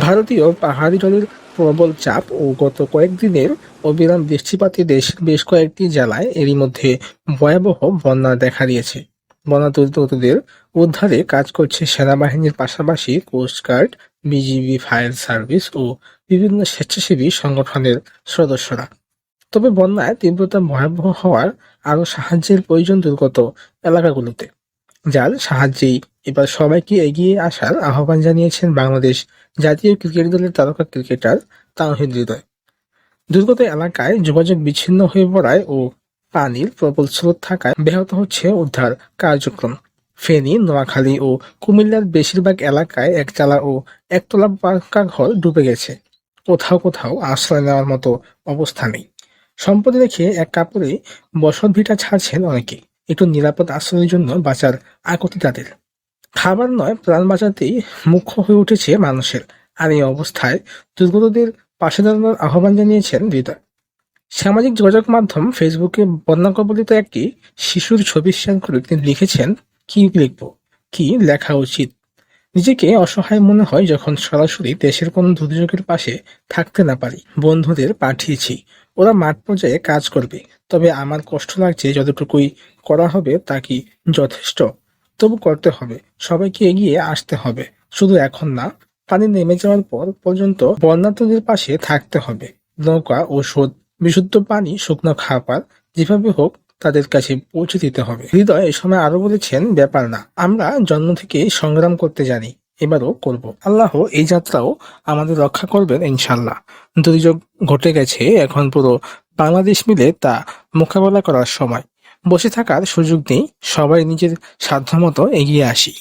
ভারতীয় পাহাড়ি জলের প্রবল চাপ ও গত কয়েকদিনের অবিরাম বৃষ্টিপাতে দেশের বেশ কয়েকটি জেলায় এরই মধ্যে ভয়াবহ বন্যা দেখা দিয়েছে। বন্যা দুর্গতদের উদ্ধারে কাজ করছে সেনাবাহিনীর পাশাপাশি coast guard BGB, fire service ও বিভিন্ন স্বেচ্ছাসেবী সংগঠনের সদস্যরা। তবে বন্যায় তীব্রতা ভয়াবহ হওয়ার আরও সাহায্যের প্রয়োজন দুর্গত এলাকাগুলোতে। যার সাহায্যেই। এবার সবাইকে এগিয়ে আসার আহ্বান জানিয়েছেন বাংলাদেশ জাতীয় ক্রিকেট দলের তারকা ক্রিকেটার তাওহিদ হৃদয়। দুর্গত এলাকায় যোগাযোগ বিচ্ছিন্ন হয়ে পড়ায় ও পানির প্রবল স্রোত থাকায় ব্যাহত হচ্ছে উদ্ধার কার্যক্রম। ফেনী, নোয়াখালী ও কুমিল্লার বেশিরভাগ এলাকায় একতলা ও একতলা পাকা ঘর ডুবে গেছে। কোথাও কোথাও আশ্রয় নেওয়ার মতো অবস্থা নেই। সম্পদে রেখে এক কাপড়ে বসত ভিটা ছাড়ছেন অনেকে একটু নিরাপদ আশ্রয়ের জন্য বাঁচার আকুতি তাদের। খাবার নয়, প্রাণ বাঁচাতেই মুখ্য হয়ে উঠেছে মানুষের। আর এই অবস্থায় দুর্গতদের পাশে দাঁড়ানোর আহ্বান জানিয়েছেন হৃদয়। সামাজিক যোগাযোগ মাধ্যম ফেসবুকে বন্যা কবলিত একটি শিশুর ছবি শেয়ার করে তিনি লিখেছেন, কি লিখব? কি লেখা উচিত? নিজেকে অসহায় মনে হয় যখন সরাসরি দেশের কোনো দুর্যোগের পাশে থাকতে না পারি। বন্ধুদের পাঠিয়েছি। ওরা মাঠ পর্যায়ে কাজ করবে। তবে আমার কষ্ট লাগছে যতটুকুই করা হবে তা কি যথেষ্ট? তবু করতে হবে। সবাইকে এগিয়ে আসতে হবে। শুধু এখন না, পানি নেমে যাওয়ার পর পর্যন্ত বন্যার্থদের পাশে থাকতে হবে। নৌকা, ওষুধ, বিশুদ্ধ পানি, শুকনো খাবার, যেভাবে হোক তাদের কাছে পৌঁছে দিতে হবে। হৃদয় এ সময় আরও বলেছেন, ব্যাপার না, আমরা জন্ম থেকে সংগ্রাম করতে জানি, এবারও করব। আল্লাহ এই যাত্রাও আমাদের রক্ষা করবেন ইনশাল্লাহ দুর্যোগ ঘটে গেছে এখন পুরো বাংলাদেশ মিলে তা মোকাবেলা করার সময়। বসে থাকার সুযোগ নেই, সবাই নিজের সাধ্যমতো এগিয়ে আসি।